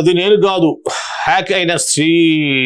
అది నేను కాదు. హ్యాక్ అయిన శ్రీ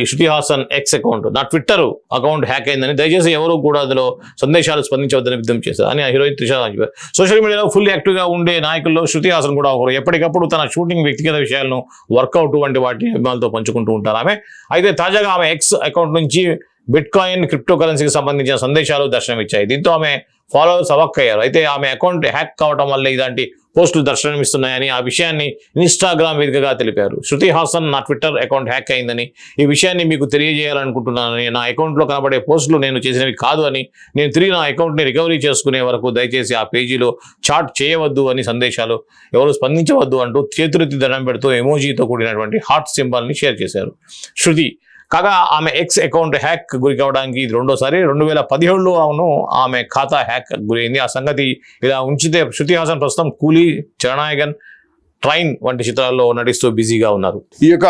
శృతి హాసన్ ఎక్స్ అకౌంట్ నా ట్విట్టర్ అకౌంట్ హ్యాక్ అయిందని దయచేసి ఎవరు కూడా అందులో సందేశాలు స్పందించవద్దని విజ్ఞప్తి చేశారు. అని ఆ హీరోయిన్ త్రిషా సోషల్ మీడియాలో ఫుల్ యాక్టివ్గా ఉండే నాయకుల్లో శృతి హాసన్ కూడా ఒకరు. ఎప్పటికప్పుడు తన షూటింగ్ వ్యక్తిగత విషయాలను వర్కౌట్ వంటి వాటిని అభిమానులతో పంచుకుంటూ ఉంటారు ఆమె. అయితే తాజాగా ఆమె ఎక్స్ అకౌంట్ నుంచి బిట్ కాయిన్ క్రిప్టో కరెన్సీకి సంబంధించిన సందేశాలు దర్శనమిచ్చాయి. దీంతో ఆమె ఫాలోవర్స్ అవక్కయ్యారు అయితే ఆమె అకౌంట్ హ్యాక్ కావడం వల్ల ఇలాంటి పోస్టులు దర్శనమిస్తున్నాయని ఆ విషయాన్ని ఇన్స్టాగ్రామ్ వేదికగా తెలిపారు. శృతి హాసన్ నా ట్విట్టర్ అకౌంట్ హ్యాక్ అయిందని ఈ విషయాన్ని మీకు తెలియజేయాలనుకుంటున్నానని నా అకౌంట్లో కనబడే పోస్టులు నేను చేసినవి కాదు అని నేను తిరిగి నా అకౌంట్ని రికవరీ చేసుకునే వరకు దయచేసి ఆ పేజీలో చాట్ చేయవద్దు అని సందేశాలు ఎవరు స్పందించవద్దు అంటూ చేతురెత్తి దండం పెడుతూ ఎమోజీతో కూడినటువంటి హార్ట్ సింబల్ని షేర్ చేశారు. శృతి కాగా ఆమె ఎక్స్ అకౌంట్ హ్యాక్ గురి కావడానికి ఇది రెండోసారి. రెండు వేల పదిహేడులో అవును ఆమె ఖాతా హ్యాక్ గురైంది. ఆ సంగతి ఇలా ఉంచితే శృతి హాసన్ ప్రస్తుతం కూలీ చరణాయగన్ ట్రైన్ వంటి చిత్రాల్లో నటిస్తూ బిజీగా ఉన్నారు. ఈ యొక్క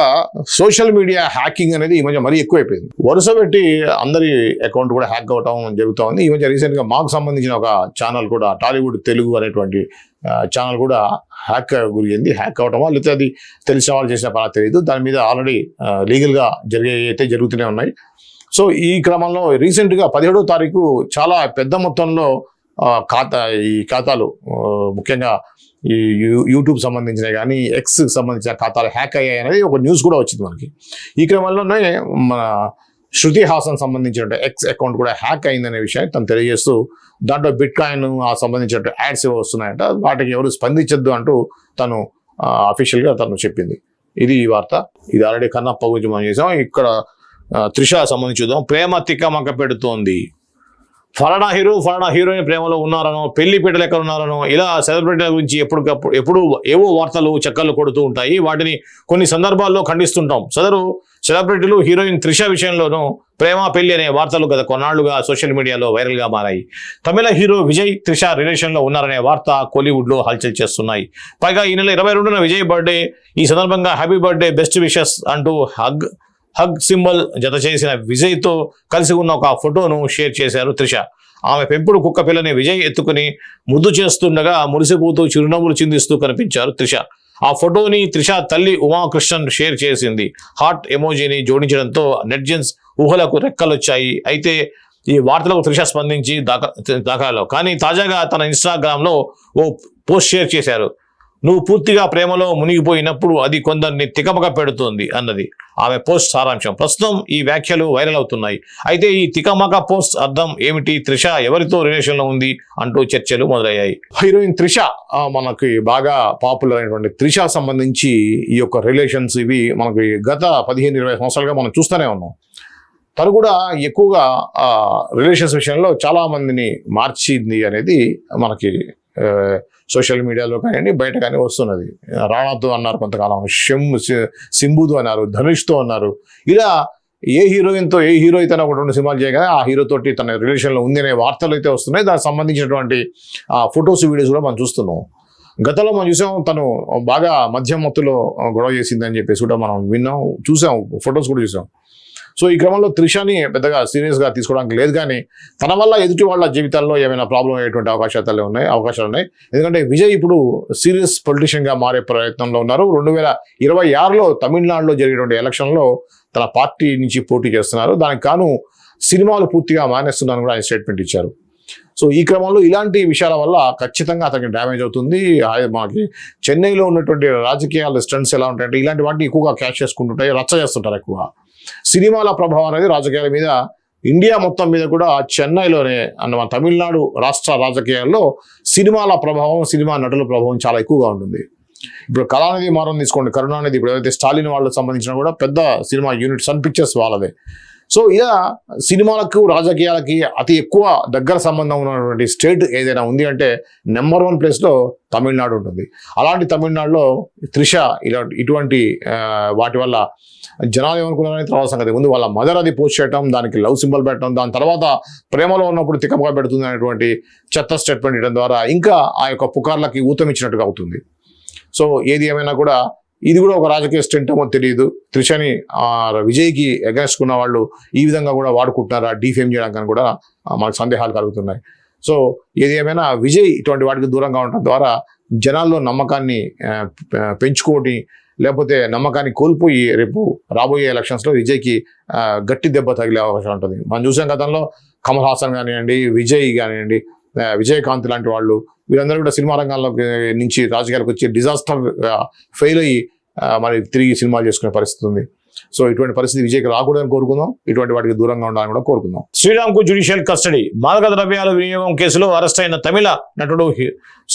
సోషల్ మీడియా హ్యాకింగ్ అనేది ఈ మధ్య మరీ ఎక్కువైపోయింది. వరుస పెట్టి అందరి అకౌంట్ కూడా హ్యాక్ అవటం జరుగుతూ ఉంది ఈ మధ్య రీసెంట్గా మాకు సంబంధించిన ఒక ఛానల్ కూడా టాలీవుడ్ తెలుగు అనేటువంటి ఛానల్ కూడా హ్యాక్ గురింది హ్యాక్ అవటమా లేకపోతే అది తెలిసిన వాళ్ళు చేసిన పని తెలియదు దాని మీద ఆల్రెడీ లీగల్గా జరిగే అయితే జరుగుతూనే ఉన్నాయి. సో ఈ క్రమంలో రీసెంట్గా పదిహేడో తారీఖు చాలా పెద్ద మొత్తంలో ఖాతా ఈ ఖాతాలు ముఖ్యంగా ఈ యూ- యూట్యూబ్ సంబంధించిన కానీ ఎక్స్ సంబంధించిన ఖాతాలు హ్యాక్ అయ్యాయి అనేది ఒక న్యూస్ కూడా వచ్చింది మనకి. ఈ క్రమంలోనే మన శృతి హాసన్ సంబంధించిన ఎక్స్ అకౌంట్ కూడా హ్యాక్ అయిందనే విషయాన్ని తను తెలియజేస్తూ దాంట్లో బిట్ కాయిన్ ఆ సంబంధించిన యాడ్స్ ఏవో వస్తున్నాయంట వాటికి ఎవరు స్పందించొద్దు అంటూ తను అఫీషియల్గా తను చెప్పింది. ఇది ఈ వార్త. ఇది ఆల్రెడీ కన్నప్ప గురించి మనం చేసాం. ఇక్కడ త్రిష సంబంధించి చూద్దాం. ప్రేమ తిక్కమక్క పెడుతోంది. ఫలానా హీరో ఫలానా హీరోయిన్ ప్రేమలో ఉన్నారనో పెళ్ళి పీటలు ఎక్కడ ఉన్నారనో ఇలా సెలబ్రిటీల గురించి ఎప్పటికప్పుడు ఎప్పుడు ఏవో వార్తలు చక్కర్లు కొడుతూ ఉంటాయి. వాటిని కొన్ని సందర్భాల్లో ఖండిస్తుంటాం. సదరు సెలబ్రిటీలు హీరోయిన్ త్రిష విషయంలోనూ ప్రేమ పెళ్ళి అనే వార్తలు గత కొన్నాళ్ళుగా సోషల్ మీడియాలో వైరల్గా మారాయి. తమిళ హీరో విజయ్ త్రిష రిలేషన్లో ఉన్నారనే వార్త కోలీవుడ్లో హల్చల్ చేస్తున్నాయి. పైగా ఈ నెల ఇరవై రెండున విజయ్ బర్త్డే ఈ సందర్భంగా హ్యాపీ బర్త్డే బెస్ట్ విషెస్ అంటూ హగ్ హగ్ సింబల్ జత చేసిన విజయ్తో కలిసి ఉన్న ఒక ఫోటోను షేర్ చేశారు త్రిష. ఆమె పెంపుడు కుక్క పిల్లని విజయ్ ఎత్తుకుని ముద్దు చేస్తుండగా మురిసిపోతూ చిరునవ్వులు చిందిస్తూ కనిపించారు త్రిష. ఆ ఫోటోని త్రిష తల్లి ఉమాకృష్ణన్ షేర్ చేసింది. హార్ట్ ఎమోజీని జోడించడంతో నెట్జన్స్ ఊహలకు రెక్కలొచ్చాయి. అయితే ఈ వార్తలకు త్రిష స్పందించి దాకా దాఖలో కానీ తాజాగా తన ఇన్స్టాగ్రామ్లో ఓ పోస్ట్ షేర్ చేశారు. నువ్వు పూర్తిగా ప్రేమలో మునిగిపోయినప్పుడు అది కొందరిని తికమక పెడుతుంది అన్నది. ఆమె పోస్ట్ సారాంశం. ప్రస్తుతం ఈ వ్యాఖ్యలు వైరల్ అవుతున్నాయి. అయితే ఈ తికమక పోస్ట్ అర్థం ఏమిటి? త్రిష ఎవరితో రిలేషన్లో ఉంది? అంటూ చర్చలు మొదలయ్యాయి. హీరోయిన్ త్రిష మనకి బాగా పాపులర్ అయినటువంటి త్రిష సంబంధించి ఈ యొక్క రిలేషన్స్ ఇవి మనకి గత పదిహేను ఇరవై సంవత్సరాలుగా మనం చూస్తూనే ఉన్నాం. తను కూడా ఎక్కువగా రిలేషన్స్ విషయంలో చాలా మందిని మార్చింది అనేది మనకి సోషల్ మీడియాలో కానివ్వండి బయట కానీ వస్తున్నది. రాణాతో అన్నారు కొంతకాలం షెమ్ సింబుతో అన్నారు ధనుష్తో అన్నారు. ఇలా ఏ హీరోయిన్తో ఏ హీరో అయితే ఒక రెండు సినిమాలు చేయగానే ఆ హీరో తోటి తన రిలేషన్లో ఉంది అనే వార్తలు అయితే వస్తున్నాయి. దానికి సంబంధించినటువంటి ఆ ఫొటోస్ వీడియోస్ కూడా మనం చూస్తున్నాం. గతంలో మనం చూసాం తను బాగా మధ్య మత్తులో గొడవ చేసిందని చెప్పేసి కూడా మనం విన్నాం చూసాం ఫొటోస్ కూడా చూసాం. సో ఈ క్రమంలో త్రిషాని పెద్దగా సీరియస్గా తీసుకోవడానికి లేదు కానీ తన వల్ల ఎదుటి వాళ్ళ జీవితాల్లో ఏమైనా ప్రాబ్లం అయ్యేటువంటి అవకాశాలు ఉన్నాయి అవకాశాలు ఉన్నాయి. ఎందుకంటే విజయ్ ఇప్పుడు సీరియస్ పొలిటీషియన్గా మారే ప్రయత్నంలో ఉన్నారు. రెండు వేల ఇరవై ఆరులో తమిళనాడులో జరిగినటువంటి ఎలక్షన్లో తన పార్టీ నుంచి పోటీ చేస్తున్నారు. దానికి కాను సినిమాలు పూర్తిగా మానేస్తున్నాను కూడా ఆయన స్టేట్మెంట్ ఇచ్చారు. సో ఈ క్రమంలో ఇలాంటి విషయాల వల్ల ఖచ్చితంగా అతనికి డ్యామేజ్ అవుతుంది. ఆ- మనకి చెన్నైలో ఉన్నటువంటి రాజకీయాల స్టంట్స్ ఎలా ఉంటాయంటే ఇలాంటి వాటిని ఎక్కువగా క్యాష్ చేసుకుంటుంటాయి రచ్చ చేస్తుంటారు ఎక్కువ. సినిమాల ప్రభావం అనేది రాజకీయాల మీద ఇండియా మొత్తం మీద కూడా చెన్నైలోనే అన్న మన తమిళనాడు రాష్ట్ర రాజకీయాల్లో సినిమాల ప్రభావం సినిమా నటుల ప్రభావం చాలా ఎక్కువగా ఉంటుంది. ఇప్పుడు కళానిధి మారం తీసుకోండి కరుణానిధి ఇప్పుడు ఏదైతే స్టాలిన్ వాళ్ళకి సంబంధించిన కూడా పెద్ద సినిమా యూనిట్ సన్ పిక్చర్స్ వాళ్ళదే. సో ఇలా సినిమాలకు రాజకీయాలకి అతి ఎక్కువ దగ్గర సంబంధం ఉన్నటువంటి స్టేట్ ఏదైనా ఉంది అంటే నెంబర్ వన్ ప్లేస్లో తమిళనాడు ఉంటుంది. అలాంటి తమిళనాడులో త్రిష ఇలా ఇటువంటి వాటి వల్ల జనాలు ఏమనుకున్నారని తర్వాత సంగతి. ముందు వాళ్ళ మదర్ అది పోస్ట్ చేయడం దానికి లవ్ సింబల్ పెట్టడం దాని తర్వాత ప్రేమలో ఉన్నప్పుడు తిక్కపగా పెడుతుంది అనేటువంటి చెత్త స్టేట్మెంట్ ఇవ్వడం ద్వారా ఇంకా ఆ యొక్క పుకార్లకి ఊతమిచ్చినట్టుగా అవుతుంది. సో ఏది ఏమైనా కూడా ఇది కూడా ఒక రాజకీయ స్టెంట్ ఏమో తెలియదు. త్రిషని విజయ్కి ఎగరేసుకున్న వాళ్ళు ఈ విధంగా కూడా వాడుకుంటున్నారా డీఫేమ్ చేయడానికి కూడా మనకు సందేహాలు కలుగుతున్నాయి. సో ఏది ఏమైనా విజయ్ ఇటువంటి వాటికి దూరంగా ఉండటం ద్వారా జనాల్లో నమ్మకాన్ని పెంచుకోని లేకపోతే నమ్మకాన్ని కోల్పోయి రేపు రాబోయే ఎలక్షన్స్లో విజయ్కి గట్టి దెబ్బ తగిలే అవకాశం ఉంటుంది. మనం చూసాం గతంలో కమల్ హాసన్ కానివ్వండి విజయ్ కానివ్వండి విజయకాంత్ లాంటి వాళ్ళు వీరందరూ కూడా సినిమా రంగంలోకి నుంచి రాజకీయాలకు వచ్చి డిజాస్టర్ ఫెయిల్ అయ్యి మరి తిరిగి సినిమాలు చేసుకునే పరిస్థితి ఉంది. సో ఇటువంటి పరిస్థితి విజయ్కి రాకూడదని కోరుకుందాం. ఇటువంటి వాటికి దూరంగా ఉండాలని కూడా కోరుకుందాం. శ్రీరామ్కు జ్యుడిషియల్ కస్టడీ మాదక ద్రవ్యాల వినియోగం కేసులో అరెస్ట్ అయిన తమిళ నటుడు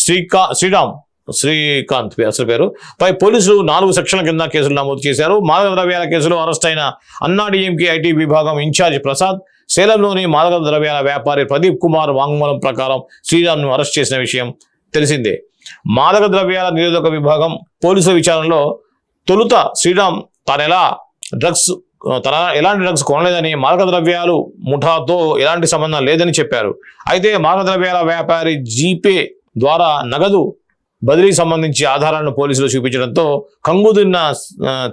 శ్రీకా శ్రీరామ్ శ్రీకాంత్ అసలు పేరు. పై పోలీసులు నాలుగు సెక్షన్ల కింద కేసులు నమోదు చేశారు. మాదక ద్రవ్యాల కేసులో అరెస్ట్ అయిన అన్నాడీఎంకే ఐటీ విభాగం ఇన్ఛార్జ్ ప్రసాద్ సేలంలోని మాదక ద్రవ్యాల వ్యాపారి ప్రదీప్ కుమార్ వాంగ్మూలం ప్రకారం శ్రీరామ్ను అరెస్ట్ చేసిన విషయం తెలిసిందే. మాదక ద్రవ్యాల నిరోధక విభాగం పోలీసుల విచారణలో తొలుత శ్రీరామ్ తానెలా డ్రగ్స్ తన ఎలాంటి డ్రగ్స్ కొనలేదని మాదక ద్రవ్యాలు ముఠాతో ఎలాంటి సంబంధం లేదని చెప్పారు. అయితే మాదక ద్రవ్యాల వ్యాపారి జీపే ద్వారా నగదు బదిలీ సంబంధించి ఆధారాలను పోలీసులు చూపించడంతో కంగు తిన్న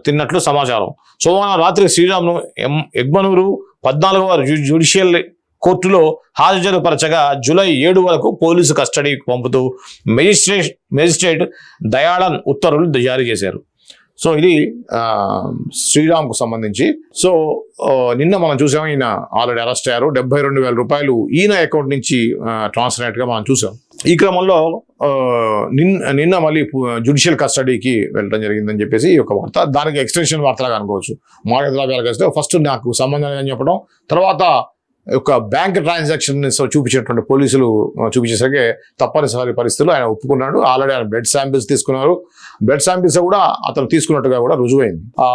తిన్నట్లు సమాచారం. సోమవారం రాత్రి శ్రీరామ్ను ఎం ఎగ్మనూరు పద్నాలుగవ జుడిషియల్ జ్యుడిషియల్ కోర్టులో హాజరుపరచగా జూలై ఏడు వరకు పోలీసు కస్టడీకి పంపుతూ మెజిస్ట్రేట్ మెజిస్ట్రేట్ దయాళన్ ఉత్తర్వులు జారీ చేశారు. సో ఇది శ్రీరామ్కు సంబంధించి. సో నిన్న మనం చూసాం ఈయన ఆల్రెడీ అరెస్ట్ అయ్యారు. డెబ్బై రెండు వేల రూపాయలు ఈయన అకౌంట్ నుంచి ట్రాన్స్ఫర్ అయినట్టుగా మనం చూసాం. ఈ క్రమంలో నిన్న నిన్న మళ్ళీ జుడిషియల్ కస్టడీకి వెళ్ళడం జరిగిందని చెప్పేసి ఈ యొక్క వార్త దానికి ఎక్స్టెన్షన్ వార్తలాగా అనుకోవచ్చు. మాదక ద్రవ్యాలకు వస్తే ఫస్ట్ నాకు సంబంధం లేదని చెప్పడం తర్వాత ఒక బ్యాంక్ ట్రాన్సాక్షన్ చూపించినటువంటి పోలీసులు చూపించేసరికి తప్పనిసరి పరిస్థితుల్లో ఆయన ఒప్పుకున్నాడు. ఆల్రెడీ ఆయన బ్లడ్ శాంపిల్స్ తీసుకున్నారు. బ్లడ్ శాంపిల్స్ కూడా అతను తీసుకున్నట్టుగా కూడా రుజువైంది.